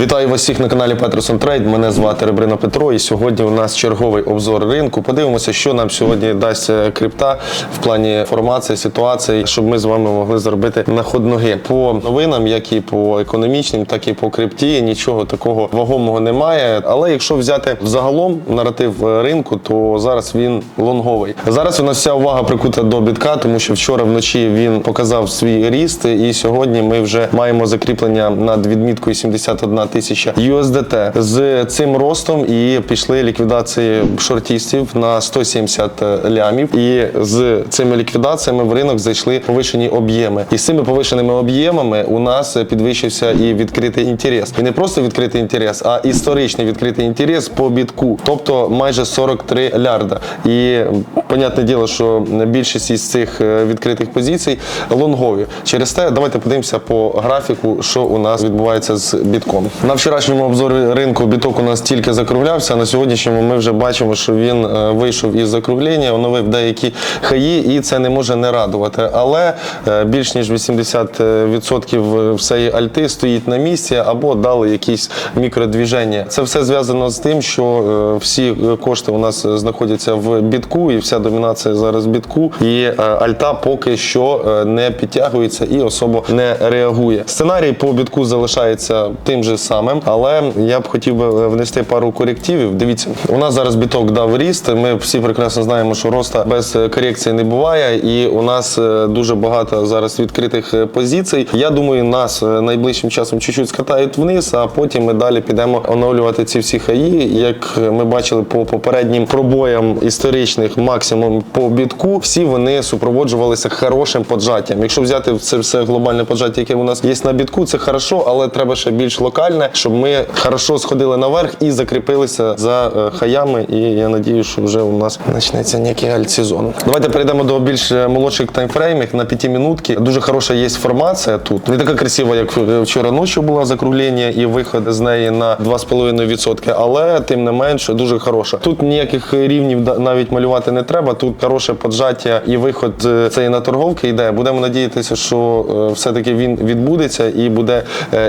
Вітаю вас всіх на каналі Peterson Trade. Мене звати Ребрино Петро. І сьогодні у нас черговий обзор ринку. Подивимося, що нам сьогодні дасть е, крипта в плані формації, ситуації, щоб ми з вами могли заробити на ход ноги. По новинам, як і по економічним, так і по крипті. Нічого такого вагомого немає. Але якщо взяти взагалом наратив е, ринку, то зараз він лонговий. Зараз у нас вся увага прикута до бітка, тому що вчора вночі він показав свій ріст, і сьогодні ми вже маємо закріплення над відміткою 71 тисяча USDT. З цим ростом і пішли ліквідації шортістів на 170 лямів. І з цими ліквідаціями в ринок зайшли повишені об'єми. І з цими повишеними об'ємами у нас підвищився і відкритий інтерес. І не просто відкритий інтерес, а історичний відкритий інтерес по бітку, тобто майже 43 лярда. І понятне діло, що більшість із цих е, відкритих позицій лонгові. Через те давайте подивимося по графіку, що у нас відбувається з бітком. На вчорашньому обзорі ринку біток у нас тільки закруглявся. На сьогоднішньому ми вже бачимо, що він е, вийшов із закруглення, оновив деякі хаї, і це не може не радувати. Але е, більш ніж 80% всієї альти стоїть на місці або дали якісь мікродвіження. Це все зв'язано з тим, що е, всі кошти у нас знаходяться в бітку, і вся домінація зараз бітку. І е, альта поки що е, не підтягується і особо не реагує. Сценарій по бітку залишається тим же самим, але я б хотів би внести пару корективів. Дивіться, у нас зараз біток дав ріст. Ми всі прекрасно знаємо, що роста без корекції не буває, і у нас е, дуже багато зараз відкритих е, позицій. Я думаю, нас е, найближчим часом чуть-чуть скатають вниз, а потім ми далі підемо оновлювати ці всі хаї. Як ми бачили по попереднім пробоям історичних максимум по бітку, всі вони супроводжувалися хорошим поджаттям. Якщо взяти це все глобальне поджаття, яке у нас є на бітку, це хорошо, але треба ще більш локальне, щоб ми хорошо сходили наверх і закріпилися за е, хаями. І я надію, що вже у нас почнеться некий альт-сезон. Давайте перейдемо до більш е, молодших таймфреймів на п'ятимінутки. Дуже хороша є формація тут. Не така красива, як е, вчора ночі була закруглення і виход з неї на 2,5%, але тим не менше дуже хороша. Тут ніяких рівнів навіть малювати не треба. Тут хороше поджаття і виход цієї на торговки йде. Будемо надіятися, що все-таки він відбудеться і буде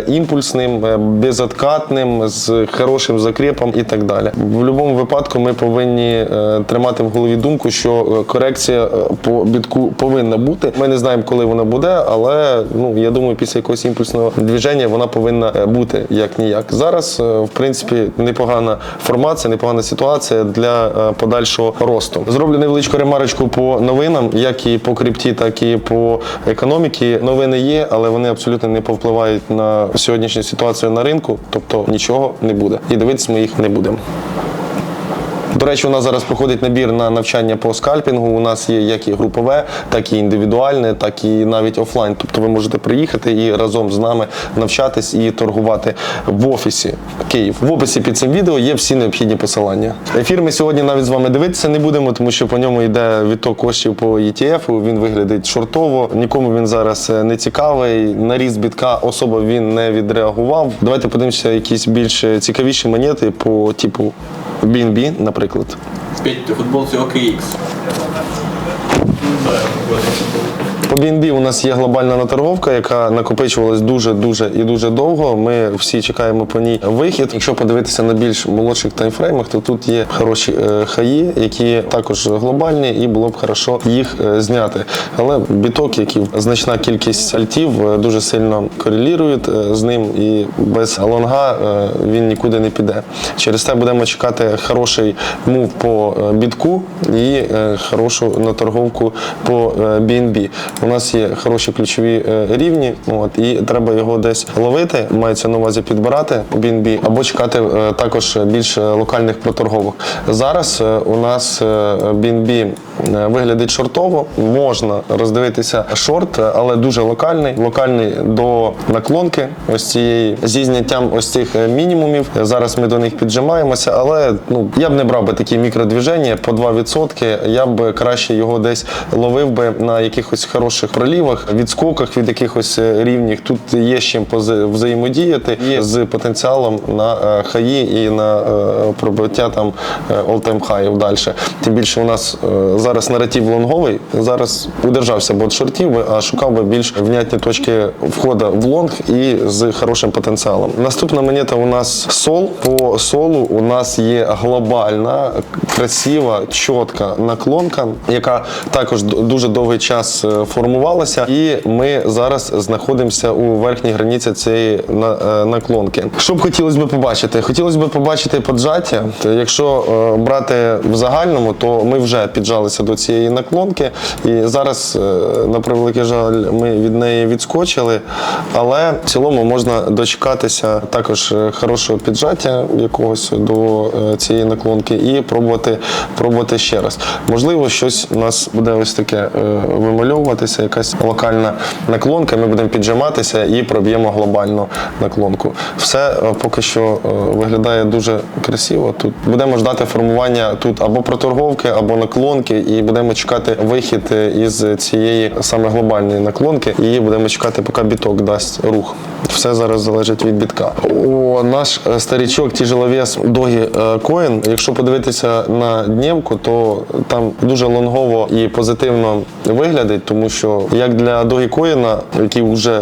імпульсним, безоткатним, з хорошим закріпом і так далі. В будь-якому випадку ми повинні е, тримати в голові думку, що е, корекція е, по бітку повинна бути. Ми не знаємо, коли вона буде, але ну я думаю, після якогось імпульсного движення вона повинна бути як ніяк. Зараз, в принципі, непогана формація, непогана ситуація для подальшого росту. Зроблю невеличку ремарочку по новинам, як і по крипті, так і по економіці. Новини є, але вони абсолютно не повпливають на сьогоднішню ситуацію на ринку, тобто нічого не буде. І дивитися ми їх не будемо. До речі, у нас зараз проходить набір на навчання по скальпінгу. У нас є як і групове, так і індивідуальне, так і навіть офлайн. Тобто ви можете приїхати і разом з нами навчатись і торгувати в офісі Київ. В описі під цим відео є всі необхідні посилання. Ефір ми сьогодні навіть з вами дивитися не будемо, тому що по ньому йде відток коштів по ETF, Він виглядить шортово. Нікому він зараз е, не цікавий. На ріст бітка особо він не відреагував. Давайте подивимося якісь більш цікавіші монети по типу BNB, наприклад. В футболке OKX. По BNB у нас є глобальна наторговка, яка накопичувалась дуже, дуже і дуже довго. Ми всі чекаємо по ній вихід. Якщо подивитися на більш молодших таймфреймах, то тут є хороші е, хаї, які також глобальні, і було б хорошо їх е, зняти. Але біток, як і значна кількість альтів, е, дуже сильно корелірують з ним, і без лонга він нікуди не піде. Через те будемо чекати хороший мув по бітку і хорошу наторговку по BNB. У нас є хороші ключові е, рівні, от, і треба його десь ловити, мається на увазі підбирати по BNB, або чекати е, також більш локальних проторговок. Зараз е, у нас е, BNB е, виглядить шортово, можна роздивитися шорт, е, але дуже локальний, локальний до наклонки ось цієї зі зняттям ось цих е, мінімумів. Зараз ми до них піджимаємося, але ну я б не брав би такі мікродвіження по 2%. Я б краще його десь ловив би на якихось хороших хороших пролівах, відскоках від якихось е, рівнів. Тут є з чим взаємодіяти і з потенціалом на е, хаї і на е, пробиття там all-time high далі. Тим більше у нас зараз наратив лонговий. Зараз удержався від шортів, а шукав би більш внятні точки входу в лонг і з хорошим потенціалом. Наступна монета у нас сол. По солу у нас є глобальна, красива, чітка наклонка, яка також дуже довгий час е, формувалася. І ми зараз знаходимося у верхній границі цієї е, наклонки. Що б хотілося б побачити? Хотілося б побачити поджаття. Якщо е, брати в загальному, то ми вже піджалися до цієї наклонки, і зараз, е, на превеликий жаль, ми від неї відскочили. Але в цілому можна дочекатися також хорошого піджаття якогось до цієї наклонки і пробувати, пробувати ще раз. Можливо, щось у нас буде ось таке е, вимальовуватися, якась локальна наклонка. Ми будемо піджиматися і проб'ємо глобальну наклонку. Все е, поки що е, виглядає дуже красиво. Тут будемо ждати формування тут або проторговки, або наклонки, і будемо чекати вихід е, із цієї саме глобальної наклонки, і будемо чекати, поки біток дасть рух. Все зараз залежить від бітка. О, наш старічок, тяжеловес Догі Коін. Якщо подивитися на днівку, то там дуже лонгово і позитивно виглядить, тому як для Догі який вже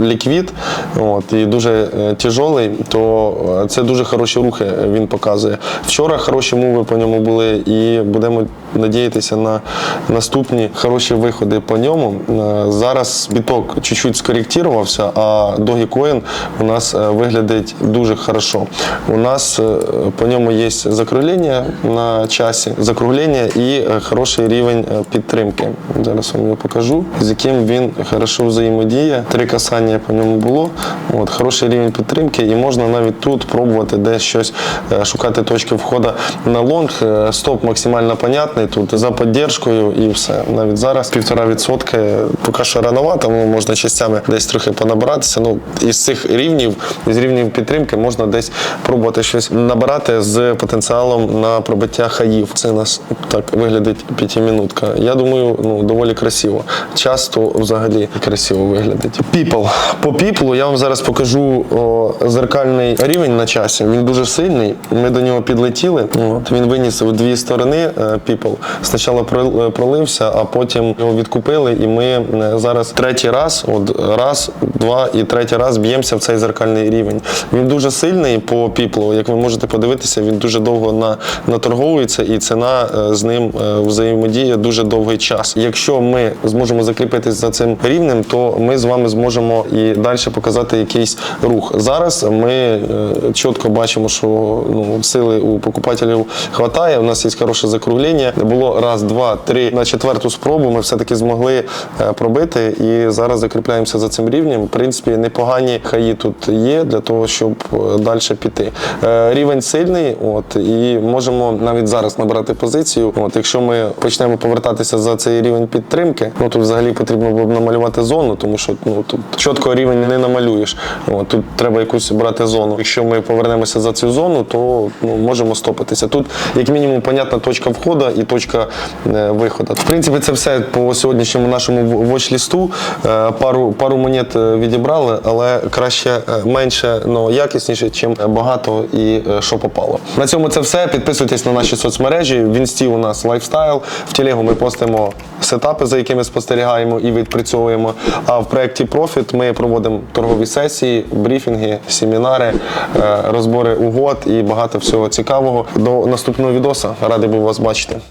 ліквід, от, і дуже е, тяжолий, то е, це дуже хороші рухи він показує. Вчора хороші мови по ньому були, і будемо надіятися на наступні хороші виходи по ньому. Е, Зараз біток чуть-чуть скоректувався, а Dogecoin у нас е, виглядить дуже хорошо. У нас е, по ньому є закруглення на часі, закруглення і хороший рівень підтримки. Зараз вам його покажу, з яким він хорошо взаємодіє. Три касання по ньому було. От, хороший рівень підтримки, і можна навіть тут пробувати десь щось шукати точки входу на лонг. Стоп максимально понятний тут за підтримкою і все. Навіть зараз півтора відсотки поки що рановато, ну, можна частями десь трохи понабиратися. Ну, із цих рівнів, з рівнів підтримки можна десь пробувати щось набирати з потенціалом на пробиття хаїв. Це нас так виглядить п'ятимінутка. Я думаю, ну доволі красиво. Часто взагалі красиво виглядить. Піпл. По піплу я вам зараз покажу о, зеркальний рівень на часі. Він дуже сильний. Ми до нього підлетіли. От, він виніс в дві сторони е, піпл. Спочатку прол- пролився, а потім його відкупили, і ми е, зараз третій раз, от раз, два і третій раз б'ємося в цей зеркальний рівень. Він дуже сильний по піплу. Як ви можете подивитися, він дуже довго на, наторговується, і ціна е, з ним е, взаємодіє дуже довгий час. Якщо ми зможемо закріпитись за цим рівнем, то ми з вами зможемо і далі показати якийсь рух. Зараз ми чітко бачимо, що ну, сили у покупателів хватає. У нас є хороше закруглення. Було раз, два, три. На четверту спробу ми все-таки змогли е, пробити і зараз закріпляємося за цим рівнем. В принципі, непогані хаї тут є для того, щоб далі піти. Е, Рівень сильний, от і можемо навіть зараз набрати позицію. От, якщо ми почнемо повертатися за цей рівень підтримки, ну тут взагалі потрібно було б намалювати зону, тому що ну тут чітко рівень не намалюєш. От, тут треба якусь брати зону. Якщо ми повернемося за цю зону, то ну, можемо стопитися. Тут, як мінімум, понятна точка входу і точка е, виходу. В принципі, це все по сьогоднішньому нашому воч-лісту. Е, пару, пару монет е, відібрали, але краще менше, але якісніше, чим багато і що попало. На цьому це все. Підписуйтесь на наші соцмережі. В інсті у нас лайфстайл. В телегу ми постимо сетапи, за якими спостерігаємо і відпрацьовуємо. А в проєкті Profit ми проводимо торгові сесії, брифінги, семінари, розбори угод і багато всього цікавого. До наступного відоса. Радий був вас бачити.